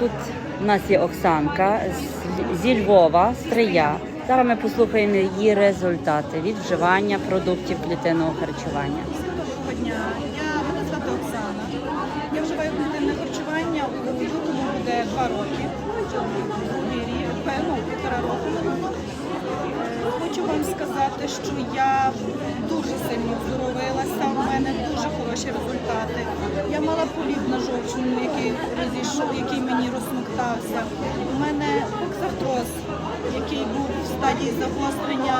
Тут у нас є Оксанка зі Львова, з Трия. Зараз ми послухаємо її результати від вживання продуктів клітинного харчування. Я мене звати Оксана. Я вживаю клітинне харчування у лютому буде два роки. Ну, півтора року. Е, Хочу вам сказати, що я дуже сильно оздоровилася. У мене дуже хороші результати. Я мала політ на жовчному, який розійшов, який мені розсмоктався. У мене боксартроз, який був в стадії загострення,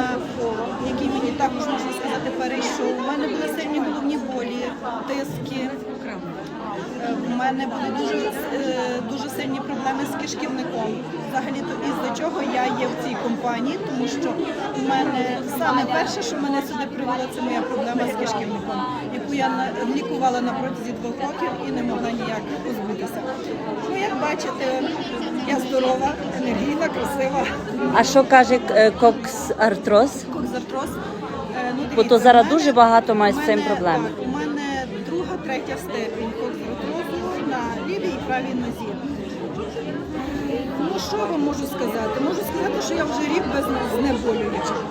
який мені також можна сказати перейшов. У мене були сильні головні болі, тиски. У мене були дуже, е, дуже сильні проблеми з кишківником. Взагалі то із-за чого я є в цій компанії, тому що в мене саме перше, що мене сюди привело, це моя проблема з кишківником, я лікувала на протязі двох років і не могла ніяк позбутися. Ну, як бачите, я здорова, енергійна, красива. А що каже е, кокс-артроз? Е, Ну, Бо то зараз мене- дуже багато має з цим мене- проблем. так, У мене друга, третя степінь кокзартрозу на лівій і правій нозі. Ну що вам можу сказати? Можу сказати, що я вже рік без знеболюючих.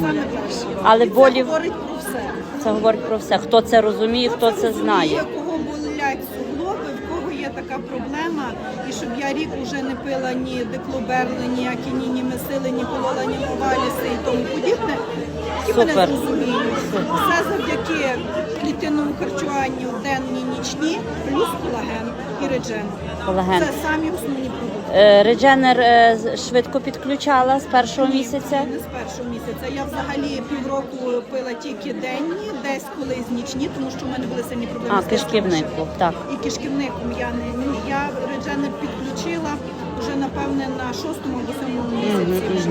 Саме перше. Але І це болів- говорить про. Це говорить про все. Хто це розуміє, хто це знає. Кого болять суглоби, в кого є така проблема, і щоб я рік вже не пила ні деклоберли, ні акіні, ні месили, ні полола, ні коваліси і тому подібне. І мене Супер. зрозуміють. Все завдяки клітинному харчуванню денні, нічні, колаген і реджен. Колаген. Це самі основні продукти. Е, Редженер е, з- швидко підключала з першого місяця. Не з першого місяця. Я взагалі півроку пила тільки денні, десь колись нічні, тому що в мене були сильні проблеми А, з кишківник був, так. І кишківником я не ні, я редженер підключила вже напевне на шостому або сьомому місяці. Вже.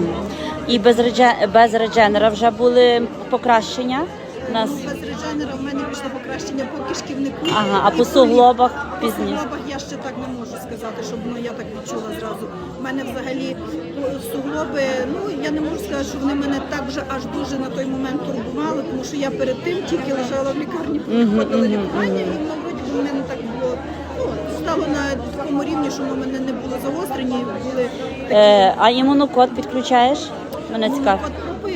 І без, редже... без редженера вже були покращення. У нас Ну, без в мене пішло покращення по кишківнику. Ага, а по суглобах По суглобах я ще так не можу сказати, щоб ну, я так відчула зразу. У мене взагалі ну, суглоби, ну я не можу сказати, що вони мене так вже аж дуже на той момент турбували, тому що я перед тим тільки лежала в лікарні, проходила лікування, і би в мене так було. Ну, стало на такому рівні, що в мене не було загострені, були такі. е, а імунокод підключаєш? Мене цікаво.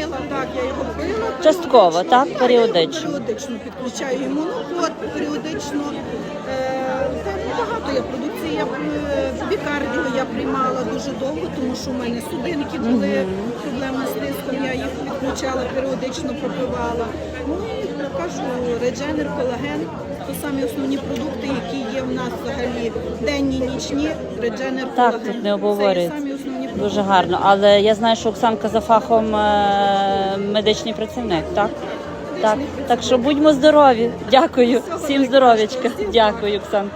Пропила, так, я його пила. Частково, періодично. так? Я Періодично. його періодично підключаю імунокод, періодично. Е, та багато я продукції. Я е, бікардіо я приймала дуже довго, тому що в мене судинки були, проблеми з тиском, я їх підключала, періодично пропивала. Ну і кажу, редженер, колаген. То самі основні продукти, які є у нас взагалі денні, нічні, редженер, Так, колаген. тут не обговорюється. Це є самі основні продукти. Дуже гарно. Але я знаю, що Оксанка за фахом е, медичний працівник, так? Так, так що будьмо здорові. Дякую. Всім здоров'ячка. Дякую, Оксанка.